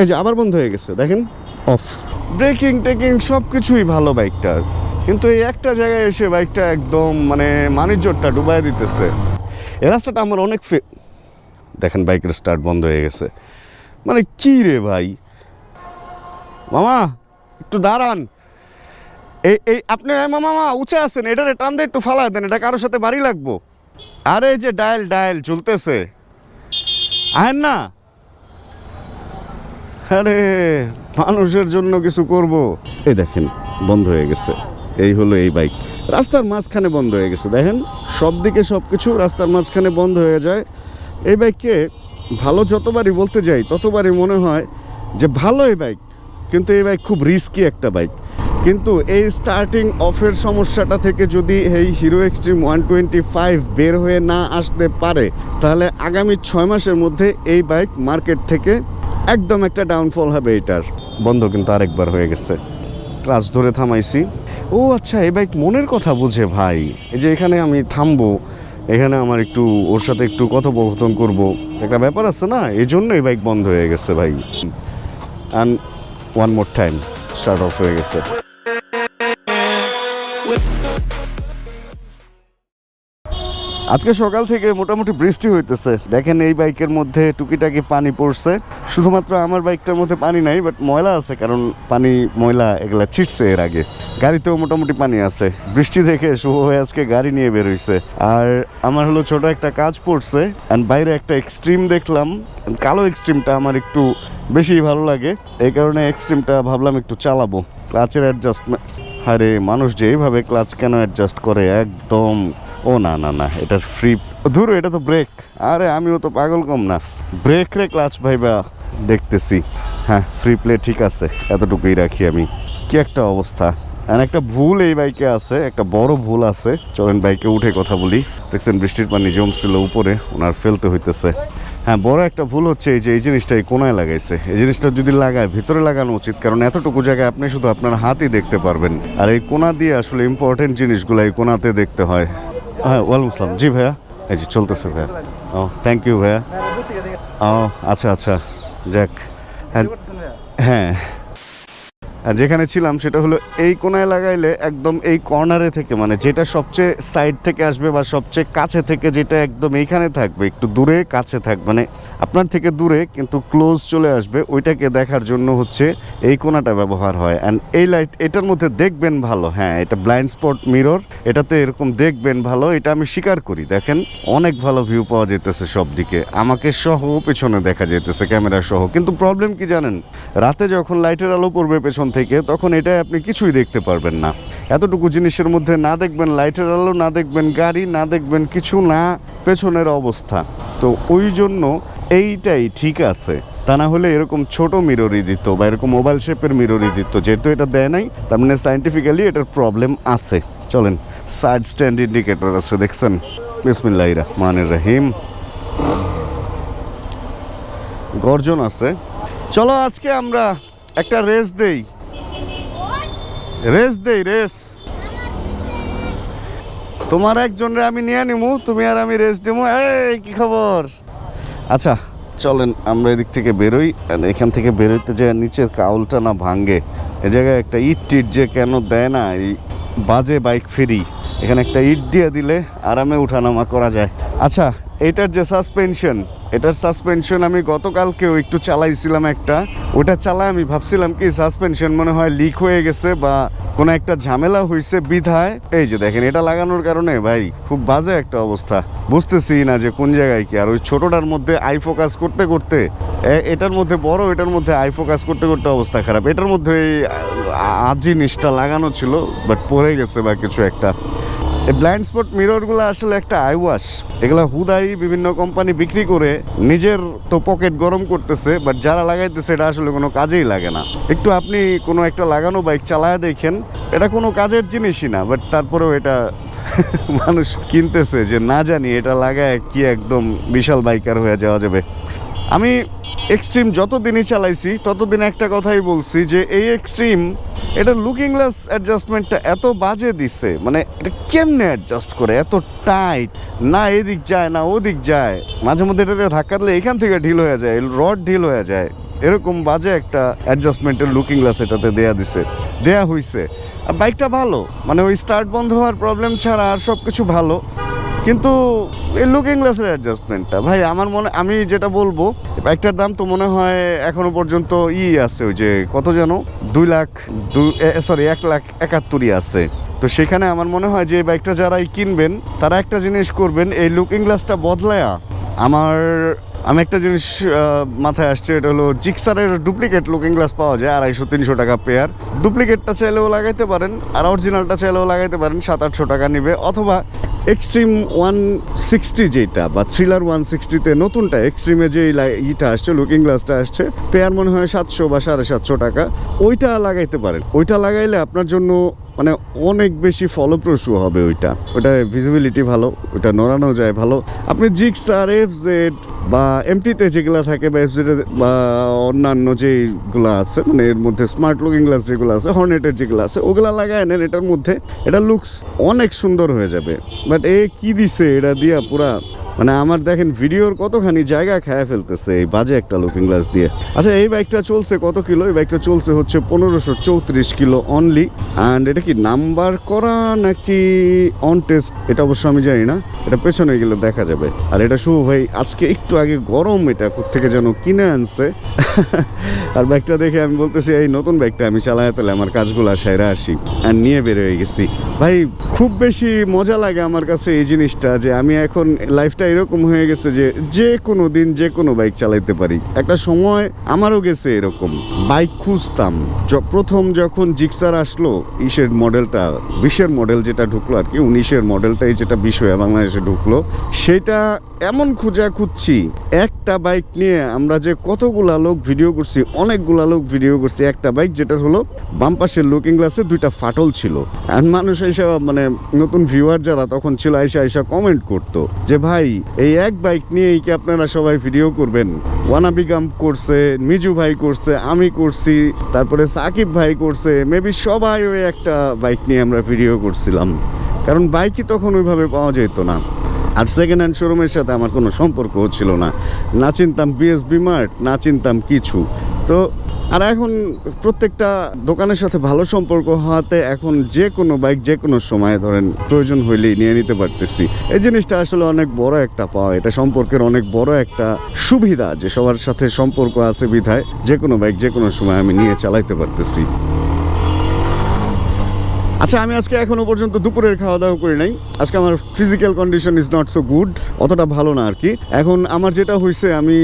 এই যে আবার বন্ধ হয়ে গেছে দেখেন। অফ। ব্রেকিং টেকিং সব কিছুই ভালো বাইকটার কিন্তু এই একটা জায়গায় এসে বাইকটা একদম মানে মানিজ্যটা ডুবাই দিতেছে। এই রাস্তাটা আমার অনেক ফে দেখেন বাইকের স্টার্ট বন্ধ হয়ে গেছে। মানে কি রে ভাই? মামা একটু দাঁড়ান। এই এই আপনি মামা মামা উঁচে আছেন এটারে টান দিয়ে একটু ফালা দেন এটা কারোর সাথে বাড়ি লাগবো। আরে যে ডায়াল ডায়াল চলতেছে আহেন না। আরে, মানুষের জন্য কিছু করব। এই দেখেন, বন্ধ হয়ে গেছে। এই হলো এই বাইক। রাস্তার মাঝখানে বন্ধ হয়ে গেছে। দেখেন, সব দিকে সব কিছু রাস্তার মাঝখানে বন্ধ হয়ে যায়। এই বাইককে ভালো যতবারই বলতে যাই, ততবারই মনে হয় যে ভালো এই বাইক। কিন্তু এই বাইক খুব রিস্কি একটা বাইক। কিন্তু এই স্টার্টিং অফের সমস্যাটা থেকে যদি এই Hero Xtreme one twenty five বের হয়ে না আসতে পারে, তাহলে আগামী ছয় মাসের মধ্যে এই বাইক মার্কেট থেকে একদম একটা ডাউনফল হবে এটার। বন্ধ কিন্তু আরেকবার হয়ে গেছে। ক্লাস ধরে থামাইছি। ও আচ্ছা এই বাইক মনের কথা বুঝে ভাই। এই যে এখানে আমি থামবো, এখানে আমার একটু ওর সাথে একটু কথোপকথন করব। একটা ব্যাপার আছে না এই জন্য এই বাইক বন্ধ হয়ে গেছে ভাই। And one more time start off হয়ে গেছে। আজকে সকাল থেকে মোটামুটি বৃষ্টি হইতেছে। দেখেন এই বাইকের মধ্যে টুকিটাকি পানি পড়ছে। শুধুমাত্র আমার বাইকটার মধ্যে পানি নাই বাট ময়লা আছে, কারণ পানি, ময়লা এগুলা ছিটছে এর আগে। গাড়িতেও মোটামুটি পানি আছে। বৃষ্টি দেখে শুভ হয়ে আজকে গাড়ি নিয়ে বের হইছে। আর আমার হলো ছোট একটা কাজ পড়ছে অ্যান্ড বাইরে একটা এক্সট্রিম দেখলাম। কালো এক্সট্রিমটা আমার একটু বেশি ভালো লাগে। এই কারণে এক্সট্রিমটা ভাবলাম একটু চালাবো। ক্লাচের অ্যাডজাস্টমেন্ট আরে মানুষ যে এইভাবে ক্লাচ কেন অ্যাডজাস্ট করে? একদম ও, না না না, এটার ফ্রি ধরো, এটা তো ব্রেক আরে, আমিও তো পাগল কম না। ব্রেক রে ক্লাচ ভাইবা, দেখতেছি। হ্যাঁ ফ্রি প্লে ঠিক আছে, এতটুকুই রাখি আমি। কি একটা অবস্থা। আর একটা ভুল এই বাইকে আছে, একটা বড় ভুল আছে। চলেন বাইকে উঠে কথা বলি। দেখছেন, বৃষ্টির পানি জমছিল উপরে, ওনার ফেলতে হইতেছে। হ্যাঁ বড় একটা ভুল হচ্ছে এই যে, এই জিনিসটা এই কোনায় লাগাইছে। এই জিনিসটা যদি লাগায়, ভিতরে লাগানো উচিত, কারণ এতটুকু জায়গায় আপনি শুধু আপনার হাতই দেখতে পারবেন। আর এই কোনা দিয়ে আসলে ইম্পর্টেন্ট জিনিসগুলো এই কোনাতে দেখতে হয়। হ্যাঁ ওয়ালাইকুম জি ভাইয়া, এই যে চলতেছে ভাইয়া। ও থ্যাংক ইউ ভাইয়া। ও আচ্ছা আচ্ছা যাক। হ্যাঁ হ্যাঁ যেখানে ছিলাম সেটা হলো এই কোনায় লাগাইলে একদম এই কর্নারে থেকে মানে যেটা সবচেয়ে সাইড থেকে আসবে বা সবচেয়ে কাছে থেকে যেটা একদম এইখানে থাকবে, একটু দূরে কাছে থাকবে মানে আপনার থেকে দূরে কিন্তু ক্লোজ চলে আসবে, ওইটাকে দেখার জন্য হচ্ছে এই কোনাটা ব্যবহার হয়। অ্যান্ড এই লাইট এটার মধ্যে দেখবেন ভালো হ্যাঁ এটা ব্লাইন্ড স্পট মিরর এটাতে এরকম দেখবেন ভালো, এটা আমি স্বীকার করি। দেখেন, অনেক ভালো ভিউ পাওয়া যেতেছে সব দিকে আমাকে সহ পেছনে দেখা যেতেছে ক্যামেরা সহ। কিন্তু প্রবলেম কি জানেন? রাতে যখন লাইটের আলো পড়বে পেছন থেকে তখন এটা আপনি কিছুই দেখতে পারবেন না। এতটুকু জিনিসের মধ্যে না দেখবেন লাইটের আলো, না দেখবেন গাড়ি, না দেখবেন কিছু না, পেছনের অবস্থা। তো ওই জন্য এইটাই ঠিক আছে। তা না হলে এরকম ছোট মিররই দিত বা এরকম মোবাইল শেপের মিররই দিত। যেহেতু এটা দেয় নাই, তার মানে সাইন্টিফিক্যালি এটার প্রবলেম আছে। চলেন সাইড স্ট্যান্ড ইন্ডিকেটর আছে, দেখছেন? বিসমিল্লাহ রহমানির রহিম। গর্জন আছে। চলো আজকে আমরা একটা রেস দেই। রেস দেই, রেস। তোমার একজনরে আমি নিয়ে নিমু, তুমি আর আমি রেস দিমু। এই, কি খবর? আচ্ছা চলেন আমরা এদিক থেকে বেরোই। এখান থেকে বেরোইতে যে নিচের কাউলটা না ভাঙ্গে এ জায়গায় একটা ইট টিট যে কেন দেয় না, এই বাজে বাইক ফেরি। এখানে একটা ইট দিয়ে দিলে আরামে উঠানামা করা যায়। আচ্ছা এটার যে সাসপেনশন এটার সাসপেনশন আমি গতকালকেও একটু চালাইছিলাম একটা ওটা চালায় আমি ভাবছিলাম কি সাসপেনশন মনে হয় লিক হয়ে গেছে বা কোনো একটা ঝামেলা হয়েছে বিধায় এই যে দেখেন এটা লাগানোর কারণে ভাই খুব বাজে একটা অবস্থা বুঝতেছি না যে কোন জায়গায় কি আর ওই ছোটটার মধ্যে আই ফোকাস করতে করতে এটার মধ্যে বড় এটার মধ্যে আই ফোকাস করতে করতে অবস্থা খারাপ এটার মধ্যে এই জিনিসটা লাগানো ছিল বাট পড়ে গেছে বা কিছু একটা এই ব্লাইন্ড স্পট মিররগুলো আসলে একটা আই ওয়াশ এগুলা হুদাই বিভিন্ন কোম্পানি বিক্রি করে নিজের তো পকেট গরম করতেছে বাট যারা লাগাইতেছে এটা আসলে কোনো কাজেই লাগে না। একটু আপনি কোনো একটা লাগানো বাইক চালায় দেখেন, এটা কোনো কাজের জিনিসই না বাট তারপরেও এটা মানুষ কিনতেছে যে না জানি এটা লাগায় কি একদম বিশাল বাইকার হয়ে যাওয়া যাবে। আমি এক্সট্রিম যতদিনই চালাইছি, ততদিন একটা কথাই বলছি যে এই এক্সট্রিম এটা লুকিং গ্লাস অ্যাডজাস্টমেন্টটা এত বাজে দিচ্ছে মানে এটা কেমনে অ্যাডজাস্ট করে? এত টাইট না এদিক যায়, না ওদিক যায়। মাঝে মধ্যে এটা ধাক্কা দিলে এখান থেকে ঢিল হয়ে যায় রড ঢিল হয়ে যায়। এরকম বাজে একটা অ্যাডজাস্টমেন্টের লুকিং গ্লাস এটাতে দেয়া দিছে, দেয়া হইছে। আর বাইকটা ভালো। মানে ওই স্টার্ট বন্ধ হওয়ার প্রবলেম ছাড়া আর সব কিছু ভালো। কিন্তু এই লুকিং গ্লাসের অ্যাডজাস্টমেন্টটা ভাই, আমার মনে আমি যেটা বলব বাইকটার দাম তো মনে হয় এখনও পর্যন্ত ই আছে, ওই যে কত যেন? দুই লাখ, দুই সরি এক লাখ একাত্তরই আছে। তো সেখানে আমার মনে হয় যে বাইকটা যারাই কিনবেন, তারা একটা জিনিস করবেন, এই লুকিং গ্লাসটা বদলায়া। আমার আমি একটা জিনিস মাথায় আসছে, এটা হলো জিক্সারের ডুপ্লিকেট লুকিং গ্লাস পাওয়া যায়, আড়াইশো, তিনশো টাকা পেয়ার ডুপ্লিকেটটা চাইলেও লাগাইতে পারেন, আর অরিজিনালটা চাইলেও লাগাইতে পারেন সাত আটশো টাকা নেবে। অথবা এক্সট্রিম ওয়ান সিক্সটি যেটা বা থ্রিলার ওয়ান সিক্সটিতে নতুনটা এক্সট্রিমে যে ইটা আসছে লুকিং গ্লাসটা আসছে পেয়ার মনে হয় সাতশো বা সাড়ে সাতশো টাকা। ওইটা লাগাইতে পারেন। ওইটা লাগাইলে আপনার জন্য মানে অনেক বেশি ফলপ্রসূ হবে ওইটা। ওটা ভিজিবিলিটি ভালো, ওটা নড়ানো যায় ভালো। আপনি জিক্স আর এফ জেড বা এমটিতে যেগুলো থাকে বা এফ জেড বা অন্যান্য যেগুলো আছে মানে এর মধ্যে স্মার্ট লুকিং গ্লাস যেগুলো আছে হর্নেটের যেগুলো আছে, ওগুলা লাগায় নেন এটার মধ্যে। এটা লুকস অনেক সুন্দর হয়ে যাবে। বাট এ কি দিছে? এটা দিয়া পুরা মানে আমার দেখেন ভিডিওর কতখানি জায়গা খায় ফেলতেছে এই বাজে একটা লুকিং গ্লাস দিয়ে। আচ্ছা এই বাইকটা চলছে কত কিলো? এই বাইকটা চলছে হচ্ছে পনেরোশো চৌত্রিশ কিলো অনলি অ্যান্ড এটা কি নাম্বার করা নাকি অন টেস্ট এটা অবশ্য আমি জানি না। এটা পেছনে গেলে দেখা যাবে। আর এটা শুভ ভাই, আজকে একটু আগে গরম এটা থেকে যেন কিনে আনছে। আর বাইকটা দেখে আমি বলতেছি, এই নতুন বাইকটা আমি চালায় তাহলে আমার কাজগুলো সাইরা আসি আর নিয়ে বের হয়ে গেছি। ভাই, খুব বেশি মজা লাগে আমার কাছে এই জিনিসটা যে আমি এখন লাইফটা এরকম হয়ে গেছে যে যে কোনো দিন যে কোনো বাইক চালাইতে পারি। একটা সময় আমারও গেছে এরকম। বাইক খুঁজতাম। প্রথম যখন জিক্সার আসলো, ইসের মডেলটা, বিশের মডেল যেটা ঢুকলো আর কি উনিশের মডেলটাই যেটা বিশ হয়ে বাংলাদেশে ঢুকলো, সেটা এমন খুঁজা খুঁজছি একটা বাইক নিয়ে আমরা যে কতগুলা লোক ভিডিও করছি, অনেকগুলা লোক ভিডিও করছি, একটা বাইক যেটা হলো, বাম পাশের লুকিং গ্লাসে দুইটা ফাটল ছিল। আর মানুষ এসে মানে নতুন ভিউয়ার যারা তখন ছিল আইসা আইসা কমেন্ট করতো যে, ভাই এই এক বাইক নিয়েই কি আপনারা সবাই ভিডিও করবেন? ওয়ানাবিগাম করছে মিজু ভাই করছে, আমি করছি, তারপরে সাকিব ভাই করছে মেবি সবাই ওই একটা বাইক নিয়ে আমরা ভিডিও করছিলাম। কারণ বাইকই তখন ওইভাবে পাওয়া যেত না। আর সেকেন্ড হ্যান্ড শোরুমের সাথে আমার কোনো সম্পর্কও ছিল না। না চিনতাম বিএসবি মার্ট না চিনতাম কিছু। তো আর এখন প্রত্যেকটা দোকানের সাথে ভালো সম্পর্ক হওয়াতে এখন যে কোনো বাইক যে কোনো সময় ধরেন প্রয়োজন হইলেই নিয়ে নিতে পারতেছি। এই জিনিসটা আসলে অনেক বড় একটা পাওয়া। এটা সম্পর্কের অনেক বড় একটা সুবিধা যে সবার সাথে সম্পর্ক আছে বিধায় যে কোনো বাইক যে কোনো সময় আমি নিয়ে চালাইতে পারতেছি। আচ্ছা আমি আজকে এখনও পর্যন্ত দুপুরের খাওয়া দাওয়া করি নাই। আজকে আমার physical condition is not so good অতটা ভালো না আর কি এখন আমার যেটা হয়েছে আমি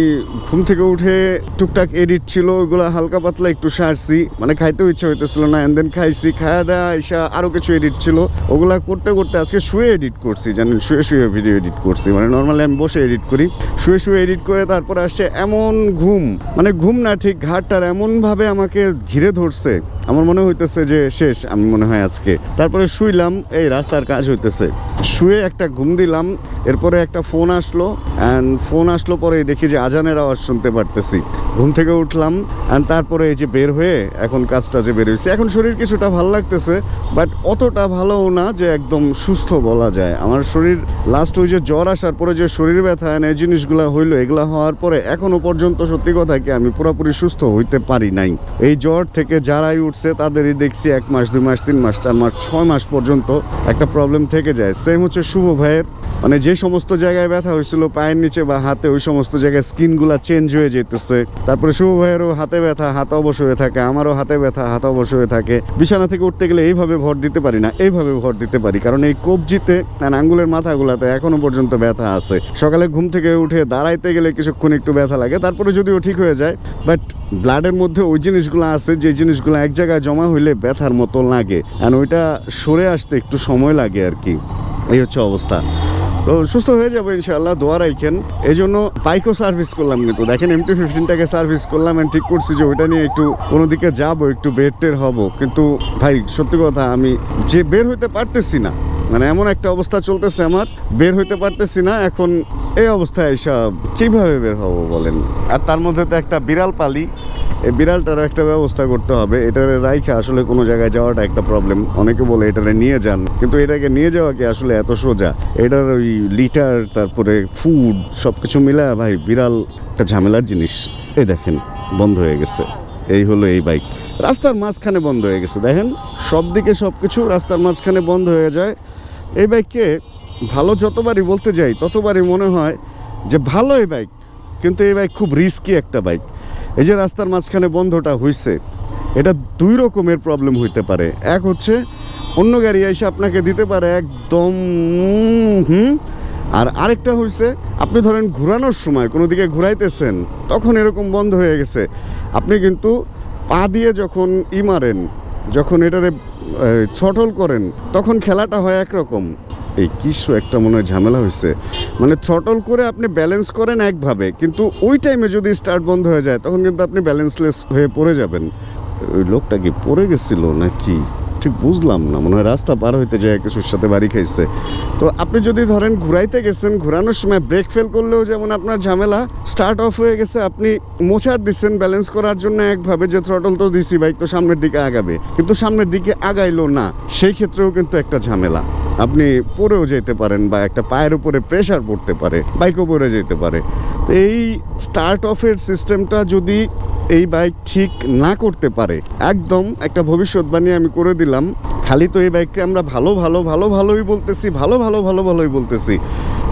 ঘুম থেকে উঠে টুকটাক এডিট ছিল ওগুলো হালকা পাতলা একটু সারছি। মানে খাইতেও ইচ্ছা হইতেছিল না এন্ড দেন খাইছি খাওয়া দাওয়া এসা আরও কিছু এডিট ছিল। ওগুলা করতে করতে আজকে শুয়ে এডিট করছি, জানেন, শুয়ে শুয়ে ভিডিও এডিট করছি। মানে নর্মালি আমি বসে এডিট করি। শুয়ে শুয়ে এডিট করে তারপরে আসছে এমন ঘুম। মানে ঘুম না ঠিক ঘাটটার এমনভাবে আমাকে ঘিরে ধরছে। আমার মনে হইতেছে যে শেষ, আমি মনে হয় আজকে তারপরে শুইলাম, এই রাস্তার কাজ হইতেছে। শুয়ে একটা ঘুম দিলাম, এরপরে একটা ফোন আসলো অ্যান্ড ফোন আসলো পরে দেখি যে আজানের আওয়াজ শুনতে পারতেছি। ঘুম থেকে উঠলাম অ্যান্ড তারপরে এই যে বের হয়ে এখন কাজটা যে বের হয়েছে এখন শরীর কিছুটা ভালো লাগতেছে বাট অতটা ভালোও না যে একদম সুস্থ বলা যায়। আমার শরীর লাস্ট ওই যে জ্বর আসার পরে যে শরীর ব্যথা এই জিনিসগুলো হইল, এগুলো হওয়ার পরে এখনও পর্যন্ত সত্যি কথা কি আমি পুরোপুরি সুস্থ হইতে পারি নাই। এই জ্বর থেকে যারাই উঠছে, তাদেরই দেখছি এক মাস, দুই মাস, তিন মাস, চার মাস, ছয় মাস পর্যন্ত একটা প্রবলেম থেকে যায়। সেম হচ্ছে শুভ ভাইয়ের। মানে যে সমস্ত জায়গায় ব্যথা হয়েছিল, পায়ের নিচে বা হাতে, ওই সমস্ত জায়গায় স্কিনগুলা চেঞ্জ হয়ে যেতেছে। তারপরে শুভ ভাইয়েরও হাতে ব্যথা, হাত অবশ হয়ে থাকে, আমারও হাতে ব্যথা, হাত অবশ হয়ে থাকে। বিছানা থেকে উঠতে গেলে এইভাবে ভর দিতে পারি না, এইভাবে ভর দিতে পারি। কারণ এই কবজিতে আর আঙ্গুলের মাথাগুলাতে এখনও পর্যন্ত ব্যথা আছে। সকালে ঘুম থেকে উঠে দাঁড়াইতে গেলে কিছুক্ষণ একটু ব্যথা লাগে, তারপরে যদিও ঠিক হয়ে যায় বাট ব্লাডের মধ্যে ওই জিনিসগুলো আছে, যে জিনিসগুলো এক জায়গায় জমা হইলে ব্যথার মতো লাগে। ওইটা সরে আসতে একটু সময় লাগে আর কি। এই হচ্ছে অবস্থা। তো সুস্থ হয়ে যাব ইনশাল্লাহ দোয়া রাখেন এই জন্য বাইকও সার্ভিস করলাম কিন্তু। দেখেন এম টি ফিফটিনটাকে সার্ভিস করলাম অ্যান্ড ঠিক করছি যে ওইটা নিয়ে একটু কোনো দিকে যাব, একটু বেড টের হব। কিন্তু ভাই, সত্যি কথা, আমি যে বের হইতে পারতেছি না মানে এমন একটা অবস্থা চলতেছে আমার, বের হইতে পারতেছি না, এখন এই অবস্থায় এসব কীভাবে বের হব বলেন? আর তার মধ্যে তো একটা বিড়াল পালি, এই বিড়ালটারও একটা ব্যবস্থা করতে হবে, এটারে রাইখে আসলে কোনো জায়গায় যাওয়াটা একটা প্রবলেম অনেকে বলে এটারে নিয়ে যান, কিন্তু এটাকে নিয়ে যাওয়া কি আসলে এত সোজা? এটার ওই লিটার, তারপরে ফুড সব কিছু মিলা ভাই, বিড়াল একটা ঝামেলার জিনিস। এই দেখেন, বন্ধ হয়ে গেছে। এই হলো এই বাইক রাস্তার মাঝখানে বন্ধ হয়ে গেছে, দেখেন? সব দিকে সব কিছু রাস্তার মাঝখানে বন্ধ হয়ে যায়। এই বাইককে ভালো যতবারই বলতে যাই, ততবারই মনে হয় যে ভালো এই বাইক কিন্তু এই বাইক খুব রিস্কি একটা বাইক এই যে রাস্তার মাঝখানে বন্ধটা হয়েছে এটা দুই রকমের প্রবলেম হইতে পারে। এক হচ্ছে, অন্য গাড়ি এসে আপনাকে দিতে পারে একদম হুম, আর আরেকটা হয়েছে আপনি ধরেন ঘোরানোর সময় কোনো দিকে ঘুরাইতেছেন, তখন এরকম বন্ধ হয়ে গেছে। আপনি কিন্তু পা দিয়ে যখন ই মারেন, যখন এটারে ছটল করেন, তখন খেলাটা হয় একরকম। এই কিছু একটা মনে হয় ঝামেলা হয়েছে। মানে ছটল করে আপনি ব্যালেন্স করেন একভাবে, কিন্তু ওই টাইমে যদি স্টার্ট বন্ধ হয়ে যায়, তখন কিন্তু আপনি ব্যালেন্সলেস হয়ে পড়ে যাবেন। ওই লোকটা কি পড়ে গেছিল নাকি? ঠিক বুঝলাম না, মনে হয় রাস্তা পার হইতে যায়, কিছুর সাথে বাড়ি খাইছে। তো আপনি যদি ধরেন ঘুরাইতে গেছেন, ঘোরানোর সময় ব্রেক ফেল করলেও যেমন আপনার ঝামেলা স্টার্ট অফ হয়ে গেছে, আপনি মোছার দিচ্ছেন ব্যালেন্স করার জন্য একভাবে যে থ্রটল তো দিছি বাইক তো সামনের দিকে আগাবে। কিন্তু সামনের দিকে আগাইলো না, সেই ক্ষেত্রেও কিন্তু একটা ঝামেলা। আপনি পড়েও যেতে পারেন বা একটা পায়ের উপরে প্রেশার পড়তে পারে বাইকও পড়ে যেতে পারে। তো এই স্টার্ট অফের সিস্টেমটা যদি এই বাইক ঠিক না করতে পারে। একদম একটা ভবিষ্যৎবাণী আমি করে দিলাম। খালি তো এই বাইককে আমরা ভালো ভালো ভালো, ভালোই বলতেছি, ভালো ভালো ভালো, ভালোই বলতেছি।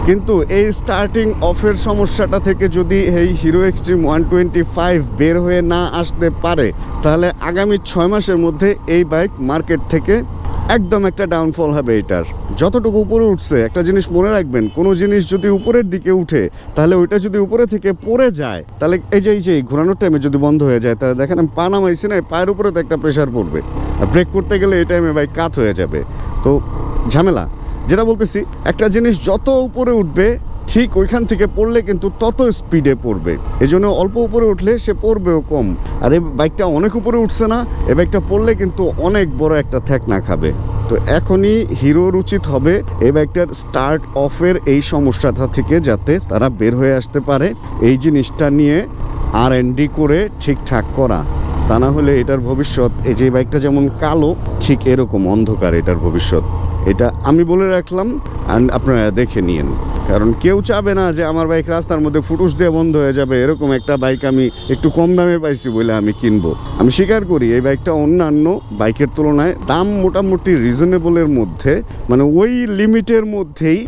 কিন্তু এই স্টার্টিং অফের সমস্যাটা থেকে যদি এই Hero Xtreme one twenty five বের হয়ে না আসতে পারে, তাহলে আগামী ছয় মাসের মধ্যে এই বাইক মার্কেট থেকে একদম একটা ডাউনফল হবে এটার। যতটুকু উপরে উঠছে, একটা জিনিস মনে রাখবেন, কোনো জিনিস যদি উপরের দিকে উঠে, তাহলে ওইটা যদি উপরে থেকে পড়ে যায়, তাহলে এই যে এই যে ঘোরানোর টাইমে যদি বন্ধ হয়ে যায়, তাহলে দেখেন আমি পা নামাইছি না পায়ের উপরে তো একটা প্রেশার পড়বে। আর ব্রেক করতে গেলে এই টাইমে বাইক কাত হয়ে যাবে। তো ঝামেলা। যেটা বলতেছি, একটা জিনিস যত উপরে উঠবে ঠিক ওইখান থেকে পড়লে কিন্তু তত স্পিডে পড়বে। এই জন্য অল্প উপরে উঠলে সে পড়বেও কম। আর এই বাইকটা অনেক উপরে উঠছে না এ বাইকটা পড়লে কিন্তু অনেক বড় একটা থ্যাকনা খাবে। তো এখনই হিরোর উচিত হবে এই বাইকটার স্টার্ট অফের এই সমস্যাটা থেকে যাতে তারা বের হয়ে আসতে পারে। এই জিনিসটা নিয়ে আর ডি করে ঠিকঠাক করা। তা না হলে এটার ভবিষ্যৎ, এই যে বাইকটা যেমন কালো, ঠিক এরকম অন্ধকার এটার ভবিষ্যৎ। এটা আমি বলে রাখলাম আপনারা দেখে নিয়েন। কারণ কেউ চাবে না যে আমার বাইক রাস্তার মধ্যে ফুটুস দিয়ে বন্ধ হয়ে যাবে, এরকম একটা বাইক আমি একটু কম দামে পাইছি বলে আমি কিনবো। আমি স্বীকার করি, এই বাইকটা অন্যান্য বাইকের তুলনায় দাম মোটামুটি রিজনেবলের মধ্যে মানে ওই লিমিটের মধ্যেই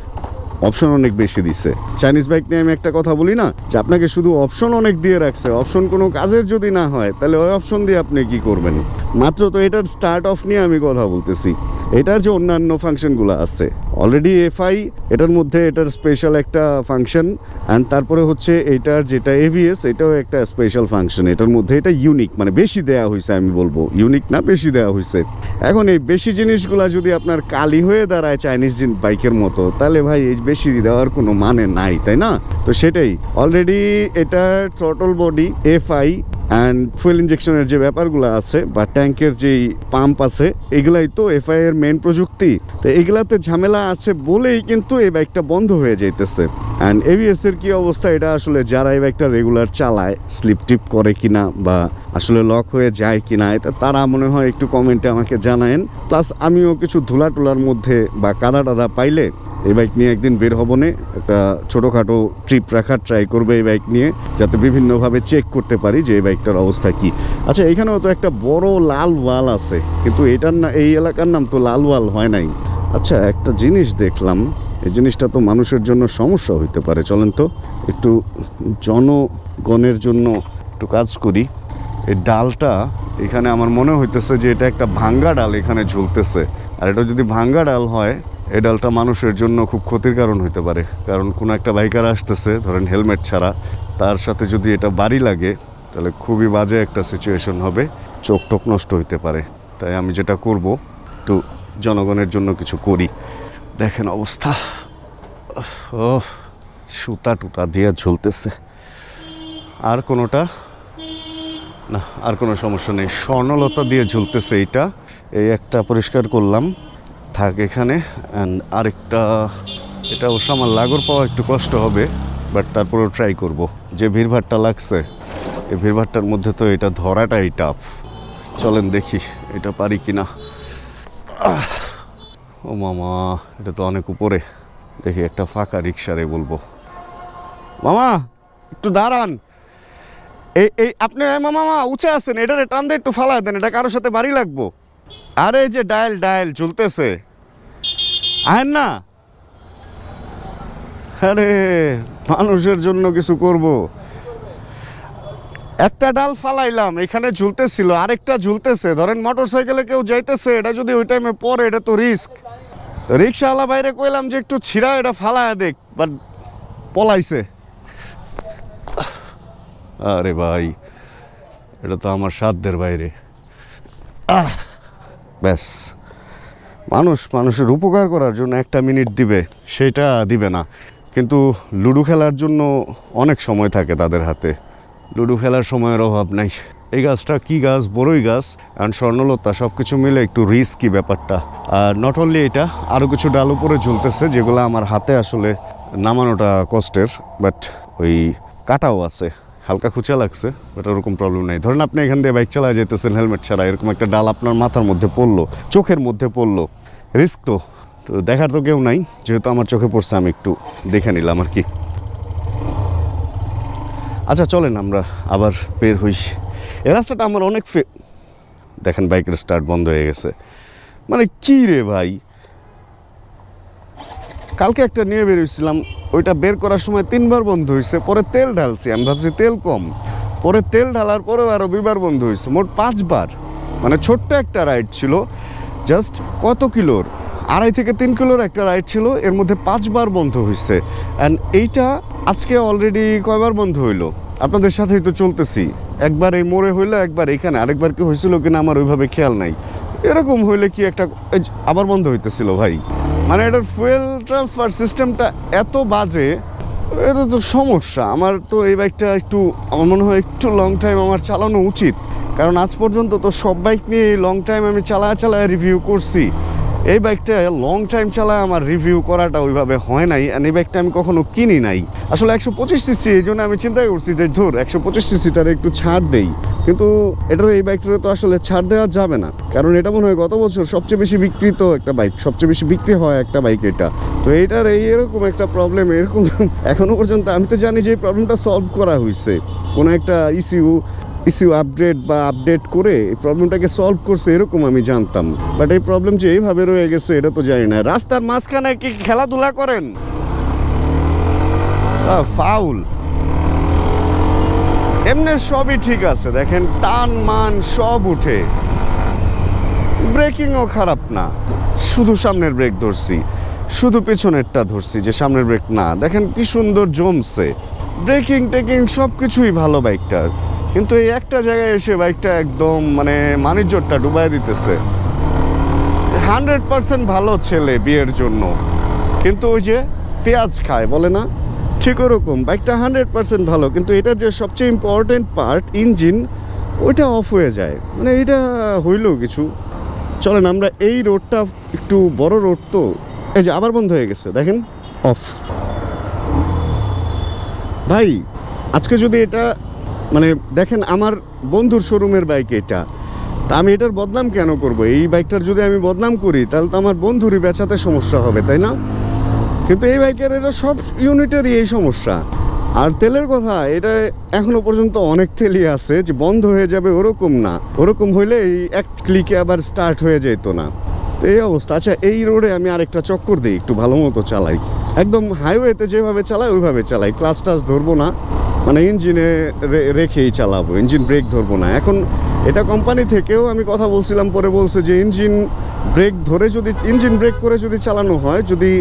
অপশন অনেক বেশি দিছে। চাইনিজ বাইক নিয়ে আমি একটা কথা বলি না, যে আপনাকে শুধু অপশন অনেক দিয়ে রাখছে। অপশন কোনো কাজের যদি না হয়, তাহলে ওই অপশন দিয়ে আপনি কি করবেন? মাত্র তো এটার স্টার্ট অফ নিয়ে আমি কথা বলতেছি। এটার যে অন্যান্য ফাংশনগুলো আছে অলরেডি এফআই এটার মধ্যে এটার স্পেশাল একটা ফাংশন অ্যান্ড তারপরে হচ্ছে এটার যেটা এভিএস এটাও একটা স্পেশাল ফাংশন এটার মধ্যে এটা ইউনিক মানে বেশি দেয়া হয়েছে আমি বলব। ইউনিক না, বেশি দেয়া হয়েছে এখন এই বেশি জিনিসগুলা যদি আপনার কালি হয়ে দাঁড়ায় চাইনিজ বাইকের মতো, তাহলে ভাই এই বেশি দেওয়ার কোনো মানে নাই, তাই না? তো সেটাই অলরেডি এটার throttle body FI and fuel ইঞ্জেকশনের যে ব্যাপারগুলো আছে বা ট্যাঙ্কের যেই পাম্প আছে, এগুলাই তো এফআই এর মেন প্রযুক্তি। তো এগুলাতে ঝামেলা আছে বলেই কিন্তু এই বাইকটা বন্ধ হয়ে যাইতেছে। অ্যান্ড এবিএস এর কি অবস্থা? এটা আসলে যারা এই বাইকটা রেগুলার চালায় স্লিপ টিপ করে কিনা বা আসলে লক হয়ে যায় কি না এটা তারা মনে হয় একটু কমেন্টে আমাকে জানায়েন। প্লাস আমিও কিছু ধুলা টুলার মধ্যে বা কাদা টাদা পাইলে এই বাইক নিয়ে একদিন বের হব একটা ছোটোখাটো ট্রিপ রাখার ট্রাই করবে এই বাইক নিয়ে, যাতে বিভিন্নভাবে চেক করতে পারি যে এই বাইকটার অবস্থা কি। আচ্ছা এখানেও তো একটা বড় লাল ওয়াল আছে, কিন্তু এটার না, এই এলাকার নাম তো লাল ওয়াল হয় নাই। আচ্ছা একটা জিনিস দেখলাম, এই জিনিসটা তো মানুষের জন্য সমস্যা হইতে পারে, চলেন তো। একটু জনগণের জন্য একটু কাজ করি। এই ডালটা এখানে আমার মনে হইতেছে যে এটা একটা ভাঙ্গা ডাল এখানে ঝুলতেছে। আর এটা যদি ভাঙ্গা ডাল হয়, এই ডালটা মানুষের জন্য খুব ক্ষতির কারণ হইতে পারে। কারণ কোনো একটা বাইকার আসতেছে, ধরেন হেলমেট ছাড়া, তার সাথে যদি এটা বাড়ি লাগে, তাহলে খুবই বাজে একটা সিচুয়েশন হবে, চোখ টোক নষ্ট হইতে পারে। তাই আমি যেটা করব, একটু জনগণের জন্য কিছু করি। দেখেন অবস্থা। ও সুতা টুতা দিয়ে ঝুলতেছে। আর কোনোটা? না, আর কোনো সমস্যা নেই। স্বর্ণলতা দিয়ে ঝুলতেছে এইটা। এই একটা পরিষ্কার করলাম। থাক এখানে। অ্যান্ড আরেকটা, এটা অবশ্য আমার লাগর পাওয়া একটু কষ্ট হবে বাট তারপরেও ট্রাই করব। যে ভিড়ভাড়টা লাগছে, এই ভিড়ভাড়টার মধ্যে তো এটা ধরাটাই টাফ চলেন দেখি এটা পারি কি না ও মামা, এটা তো অনেক উপরে। দেখি একটা ফাঁকা রিক্সারে বলব। মামা, একটু দাঁড়ান। এই এই, আপনি মামা মামা উঁচে আছেন এটারে টান দিয়ে একটু ফালা দেন, এটা কারোর সাথে বাড়ি লাগবো। আরে যে ডায়াল ডায়াল ঝুলতেছে আহেন না। আরে, মানুষের জন্য কিছু করব। একটা ডাল ফালাইলাম, এখানে ঝুলতেছিল আরেকটা ঝুলতেছে ধরেন মোটর সাইকেলে কেউ যাইতেছে, এটা যদি ওই টাইমে পরে এটা তো রিস্ক রিক্সাওয়ালা বাইরে কইলাম যে একটু ছিঁড়া, এটা ফালায় দেখ বাট পলাইছে। আরে ভাই, এটা তো আমার সাধ্যের বাইরে। আহ, ব্যাস। মানুষ মানুষের উপকার করার জন্য একটা মিনিট দিবে, সেটা দিবে না। কিন্তু লুডো খেলার জন্য অনেক সময় থাকে তাদের হাতে। লুডো খেলার সময়ের অভাব নাই। এই গাছটা কি গাছ? বড়ই গাছ। অ্যান্ড স্বর্ণলতা সব কিছু মিলে একটু রিস্কি ব্যাপারটা। আর নট অনলি এটা আরও কিছু ডাল উপরে ঝুলতেছে, যেগুলো আমার হাতে আসলে নামানোটা কষ্টের। বাট ওই কাটাও আছে। হালকা খুচা লাগছে বাট ওরকম প্রবলেম নেই। ধরেন আপনি এখান দিয়ে বাইক চালায় যেতেছেন হেলমেট ছাড়া, এরকম একটা ডাল আপনার মাথার মধ্যে পড়ল, চোখের মধ্যে পড়ল রিস্ক তো। তো দেখার তো কেউ নাই, যেহেতু আমার চোখে পড়ছে, আমি একটু দেখে নিলাম আর কি। আচ্ছা চলেন আমরা আবার বের হই। এ রাস্তাটা আমার অনেক ফে দেখেন বাইকের স্টার্ট বন্ধ হয়ে গেছে। মানে কি রে ভাই? কালকে একটা নিয়ে বেরিয়েছিলাম ওইটা বের করার সময় তিনবার বন্ধ হয়েছে, পরে তেল ঢালছি, আমি ভাবছি তেল কম। পরে তেল ঢালার পরেও আরও দুইবার বন্ধ হয়েছে, মোট পাঁচবার। মানে ছোট্ট একটা রাইড ছিল জাস্ট কত কিলোর? আড়াই থেকে তিন কিলোর একটা রাইড ছিল, এর মধ্যে পাঁচবার বন্ধ হয়েছে। অ্যান্ড এইটা আজকে অলরেডি কয়বার বন্ধ হইল? আপনাদের সাথেই তো চলতেছি। একবার এই মোড়ে হইল, একবার এখানে, আরেকবার কি হয়েছিল কিনা আমার ওইভাবে খেয়াল নাই। এরকম হইলে কি একটা আবার বন্ধ হইতেছিল ভাই। মানে এটার ফুয়েল ট্রান্সফার সিস্টেমটা এত বাজে, এটা তো সমস্যা। আমার তো এই বাইকটা একটু, আমার মনে হয় একটু লং টাইম আমার চালানো উচিত। কারণ আজ পর্যন্ত তো সব বাইক নিয়ে লং টাইম আমি চালায় চালায় রিভিউ করছি। এই বাইকটা লং টাইম চালায় আমার রিভিউ করাটা ওইভাবে হয় নাই আর এই বাইকটা আমি কখনো কিনি নাই। আসলে একশো পঁচিশ সিসি এই জন্য আমি চিন্তা করছি যে, ধর, একশো পঁচিশ সিসিটার একটু ছাড় দেই। কিন্তু এটার এই বাইকটার তো আসলে ছাড় দেওয়া যাবে না, কারণ এটা মনে হয় গত বছর সবচেয়ে বেশি বিক্রিত একটা বাইক, সবচেয়ে বেশি বিক্রি হয় একটা বাইক এটা। তো এইটার এই এরকম একটা প্রবলেম এরকম, এখনও পর্যন্ত আমি তো জানি যে এই প্রবলেমটা সলভ করা হয়েছে কোনো একটা ইস্যু ইস্যু আপডেট বা আপডেট করে এই প্রবলেমটাকে সলভ করছে এরকম আমি জানতাম। বাট এই প্রবলেম যে এইভাবে রয়ে গেছে, এটা তো জানি না। রাস্তার মাঝখানে কি খেলাধুলা করেন? ফাউল এমনি সবই ঠিক আছে, দেখেন, টান, মান সব উঠে। ব্রেকিংও খারাপ না। শুধু সামনের ব্রেক ধরছি। শুধু পেছনেরটা ধরছি যে সামনের ব্রেক না। দেখেন, কি সুন্দর জমছে। ব্রেকিং টেকিং সব কিছুই ভালো বাইকটার কিন্তু এই একটা জায়গায় এসে বাইকটা একদম মানে মানিজ্যটা ডুবাই দিতেছে। হান্ড্রেড পার্সেন্ট ভালো ছেলে বিয়ের জন্য। কিন্তু ওই যে পেঁয়াজ খায়, বলে না? ঠিক ওরকম, বাইকটা হান্ড্রেড পার্সেন্ট ভালো, কিন্তু এটার যে সবচেয়ে ইম্পর্টেন্ট পার্ট ইঞ্জিন, ওইটা অফ হয়ে যায়। মানে এটা হইলেও কিছু। চলেন, আমরা এই রোডটা একটু বড় রোড তো। এই যে আবার বন্ধ হয়ে গেছে, দেখেন অফ ভাই, আজকে যদি এটা মানে দেখেন আমার বন্ধুর শোরুমের বাইক এটা। তা আমি এটার বদনাম কেন করব? এই বাইকটার যদি আমি বদনাম করি, তাহলে তো আমার বন্ধুরই বেচাতে সমস্যা হবে, তাই না? কিন্তু এই বাইকের এটা সব ইউনিটেরই এই সমস্যা। আর তেলের কথা, এটা এখনও পর্যন্ত অনেক তেলই আছে যে বন্ধ হয়ে যাবে ওরকম না। ওরকম হইলে এই এক ক্লিকে আবার স্টার্ট হয়ে যেত না। তো এই অবস্থা। আচ্ছা এই রোডে আমি আরেকটা চক্কর দিই, একটু ভালো মতো চালাই। একদম হাইওয়েতে যেভাবে চালাই, ওইভাবে চালাই। ক্লাস টাস ধরবো না। মানে ইঞ্জিনে রেখেই চালাবো, ইঞ্জিন ব্রেক ধরবো না। এখন এটা কোম্পানি থেকেও আমি কথা বলছিলাম, পরে বলছে যে ইঞ্জিন ব্রেক ধরে যদি, ইঞ্জিন ব্রেক করে যদি চালানো হয়, যদি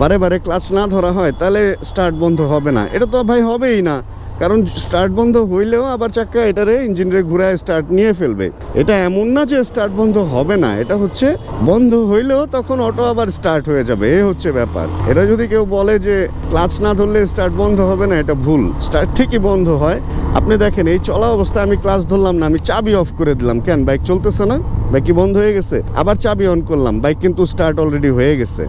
বারে বারে ক্লাচ না ধরা হয়, তাহলে স্টার্ট বন্ধ হবে না। এটা তো ভাই হবেই না। কারণ স্টার্ট বন্ধ হইলেও আবার চাক্কা এটারে ইঞ্জিন রে ঘুরায় স্টার্ট নিয়ে ফেলবে। এটা এমন না যে স্টার্ট বন্ধ হবে না, এটা হচ্ছে বন্ধ হইলেও তখন অটো আবার স্টার্ট হয়ে যাবে, এ হচ্ছে ব্যাপার। এটা যদি কেউ বলে যে ক্লাচ না ধরলে স্টার্ট বন্ধ হবে না, এটা ভুল। স্টার্ট ঠিকই বন্ধ হয়। আপনি দেখেন, এই চলা অবস্থায় আমি ক্লাস ধরলাম না, আমি চাবি অফ করে দিলাম। কেন, বাইক চলতেছে না? বাইক বন্ধ হয়ে গেছে? আবার চাবি অন করলাম, বাইক কিন্তু স্টার্ট অলরেডি হয়ে গেছে।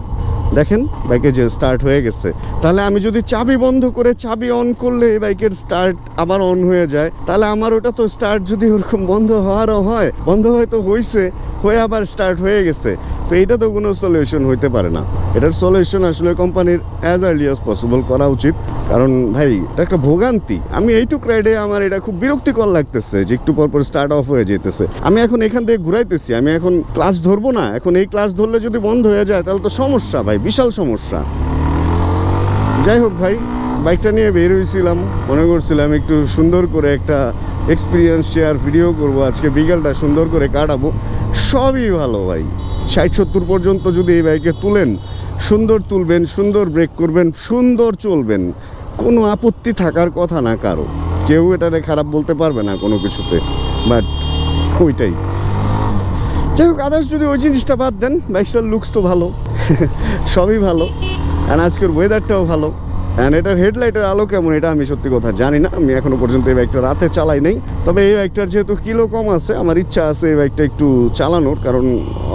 দেখেন বাইকে যে স্টার্ট হয়ে গেছে। তাহলে আমি যদি চাবি বন্ধ করে চাবি অন করলে এই বাইকের স্টার্ট আবার অন হয়ে যায়, তাহলে আমার ওটা তো স্টার্ট যদি ওরকম বন্ধ হওয়ারও হয়, বন্ধ হয়তো হয়েছে হয়ে আবার স্টার্ট হয়ে গেছে। তো এটা তো কোনো সলিউশন হইতে পারে না। এটার সলিউশন আসলে কোম্পানির অ্যাজ আর্লি অ্যাজ পসিবল করা উচিত। কারণ ভাই, এটা একটা ভোগান্তি। আমি এইটুক রাইডে আমার এটা খুব বিরক্তিকর লাগতেছে যে একটু পর পর স্টার্ট অফ হয়ে যেতেছে। আমি এখন এখান থেকে ঘুরাইতেছি, আমি এখন ক্লাস ধরবো না। এখন এই ক্লাস ধরলে যদি বন্ধ হয়ে যায়, তাহলে তো সমস্যা ভাই। বিশাল সমস্যা। যাই হোক ভাই, বাইকটা নিয়ে বের হয়েছিলাম মনে করছিলাম একটু সুন্দর করে একটা এক্সপিরিয়েন্স শেয়ার ভিডিও করব, আজকে বিকেলটা সুন্দর করে কাটাবো। সবই ভালো ভাই। ষাট সত্তর পর্যন্ত যদি এই বাইকে তুলেন, সুন্দর তুলবেন, সুন্দর ব্রেক করবেন, সুন্দর চলবেন, কোনো আপত্তি থাকার কথা না কারও। কেউ এটারে খারাপ বলতে পারবে না কোনো কিছুতে বাট ওইটাই। যাই হোক আদার্স যদি ওই জিনিসটা বাদ দেন, বাইকটার লুকস তো ভালো। সবই ভালো। আর আজকের ওয়েদারটাও ভালো। অ্যান্ড এটার হেডলাইটের আলো কেমন, এটা আমি সত্যি কথা জানি না। আমি এখনও পর্যন্ত এই বাইকটা রাতে চালাই নাই। তবে এই বাইকটার যেহেতু কিলো কম আছে, আমার ইচ্ছা আছে এই বাইকটা একটু চালানোর, কারণ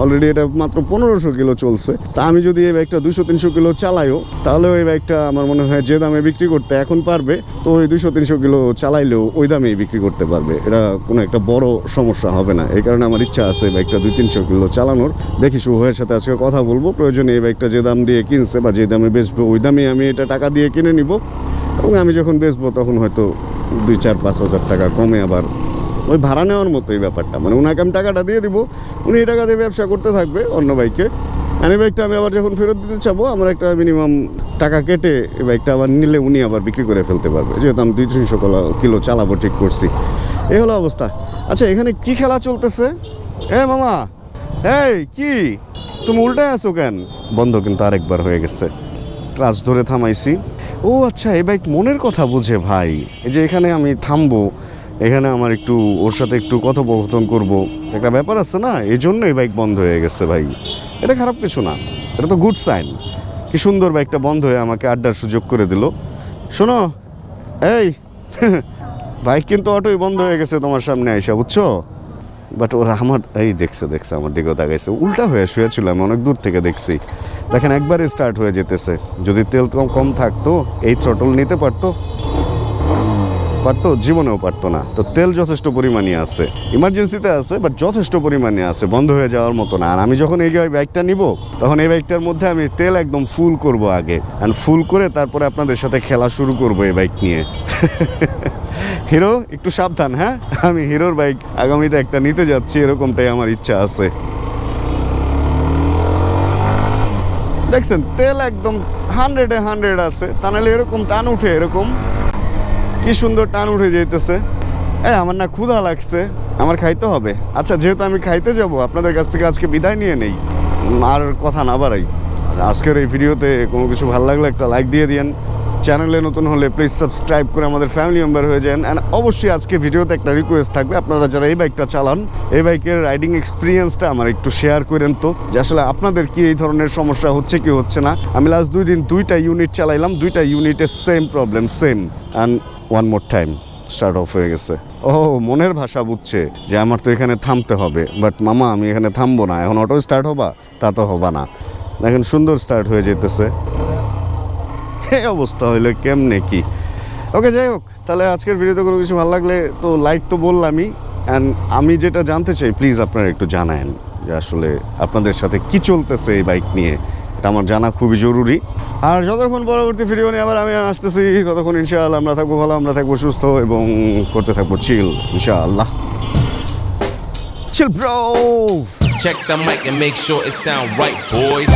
অলরেডি এটা মাত্র পনেরোশো কিলো চলছে। তা আমি যদি এই বাইকটা দুশো তিনশো কিলো চালাইও তাহলেও এই বাইকটা আমার মনে হয় যে দামে বিক্রি করতে এখন পারবে, তো ওই দুশো তিনশো কিলো চালাইলেও ওই দামেই বিক্রি করতে পারবে। এটা কোনো একটা বড় সমস্যা হবে না। এই কারণে আমার ইচ্ছা আছে এই বাইকটা দুই তিনশো কিলো চালানোর। দেখি শুভের সাথে আজকে কথা বলব। প্রয়োজনে এই বাইকটা যে দাম দিয়ে কিনছে বা যে দামে বেচবো, ওই দামে আমি এটা টাকা দিয়ে কিনে নিব। এবং আমি যখন বেচবো তখন হয়তো দুই চার, পাঁচ হাজার টাকা কমে আবার ওই ভাড়া নেওয়ার মতো এই ব্যাপারটা। মানে ওনাকে আমি টাকাটা দিয়ে দিব, উনি এই টাকা দিয়ে ব্যবসা করতে থাকবে অন্য বাইকে। আর এই বাইকটা আমি আবার যখন ফেরত দিতে চাবো, আমার একটা মিনিমাম টাকা কেটে এই বাইকটা আবার নিলে উনি আবার বিক্রি করে ফেলতে পারবে। যেহেতু আমি দুই তিনশো কিলো চালাবো ঠিক করছি। এই হলো অবস্থা। আচ্ছা এখানে কি খেলা চলতেছে? এ মামা! এই, কি? তুমি উল্টায় আছো কেন? বন্ধ কিন্তু আরেকবার হয়ে গেছে। ক্লাস ধরে থামাইছি। ও আচ্ছা এই বাইক মনের কথা বুঝে ভাই। এই যে এখানে আমি থামবো, এখানে আমার একটু ওর সাথে একটু কথোপকথন করব। একটা ব্যাপার আছে না, এই জন্য এই বাইক বন্ধ হয়ে গেছে ভাই। এটা খারাপ কিছু না, এটা তো গুড সাইন কি সুন্দর বাইকটা বন্ধ হয়ে আমাকে আড্ডার সুযোগ করে দিল। শোনো, এই, বাইক কিন্তু অটোই বন্ধ হয়ে গেছে তোমার সামনে আইসা, বুঝছ? বাট ওরা আমার, এই দেখছে দেখছে, আমার দিকেও তাকাইছে। উল্টা হয়ে শুয়েছিল আমি অনেক দূর থেকে দেখছি। দেখেন, একবারে স্টার্ট হয়ে যেতেছে। যদি তেল কম কম থাকতো, এই চটল নিতে পারতো পারতো, জীবনেও পারতো না। তো তেল যথেষ্ট পরিমাণে আছে। ইমার্জেন্সিতে আছে বাট যথেষ্ট পরিমাণে আছে। বন্ধ হয়ে যাওয়ার মতো না। আর আমি যখন এই বাইকটা নিব, তখন এই বাইকটার মধ্যে আমি তেল একদম ফুল করব আগে। অ্যান্ড ফুল করে তারপরে আপনাদের সাথে খেলা শুরু করব এই বাইক নিয়ে। হিরো, একটু সাবধান হ্যাঁ? আমি হিরোর বাইক আগামীতে একটা নিতে যাচ্ছি, এরকমটাই আমার ইচ্ছা আছে। দেখছেন, তেল একদম হান্ড্রেডে হান্ড্রেড আছে, তা নাহলে এরকম টান উঠে এরকম। কি সুন্দর টান উঠে যেতেছে এই আমার না ক্ষুধা লাগছে, আমার খাইতে হবে। আচ্ছা যেহেতু আমি খাইতে যাব, আপনাদের কাছ থেকে আজকে বিদায় নিয়ে নেই আর কথা না বাড়াই। আজকের এই ভিডিওতে কোনো কিছু ভালো লাগলে একটা লাইক দিয়ে দিয়েন। চ্যানেলে নতুন হলে প্লিজ সাবস্ক্রাইব করে আমাদের ফ্যামিলি মেম্বার হয়ে যান। অ্যান্ড অবশ্যই আজকে ভিডিওতে একটা রিকোয়েস্ট থাকবে। আপনারা যারা এই বাইকটা চালান, এই বাইকের রাইডিং এক্সপিরিয়েন্সটা আমার একটু শেয়ার করেন তো, যে আসলে আপনাদের কি এই ধরনের সমস্যা হচ্ছে কি হচ্ছে না? আমি লাস্ট দুই দিন দুইটা ইউনিট চালাইলাম, দুইটা ইউনিটের same problem same and one more time start off হয়ে গেছে। ও, মনের ভাষা বুঝছে যে আমার তো এখানে থামতে হবে। বাট মামা, আমি এখানে থামবো না। এখন অটো স্টার্ট হবা? তা তো হবা না। দেখেন, সুন্দর স্টার্ট হয়ে যেতেছে অবস্থা হইলে কেমনে কি? ওকে যাই হোক তাহলে আজকের ভিডিওতে কোনো কিছু ভালো লাগলে তো লাইক তো বললামই। অ্যান্ড আমি যেটা জানতে চাই প্লিজ আপনারা একটু জানায়েন যে আসলে আপনাদের সাথে কি চলতেছে এই বাইক নিয়ে। এটা আমার জানা খুবই জরুরি। আর যতক্ষণ পরবর্তী ভিডিও নিয়ে আবার আমি আসতেছি ততক্ষণ ইনশাআল্লাহ আমরা থাকব ভালো আমরা থাকব সুস্থ এবং করতে থাকব চিল ইনশাআল্লাহ। Chill bro Check the mic and make sure it sound right, boys.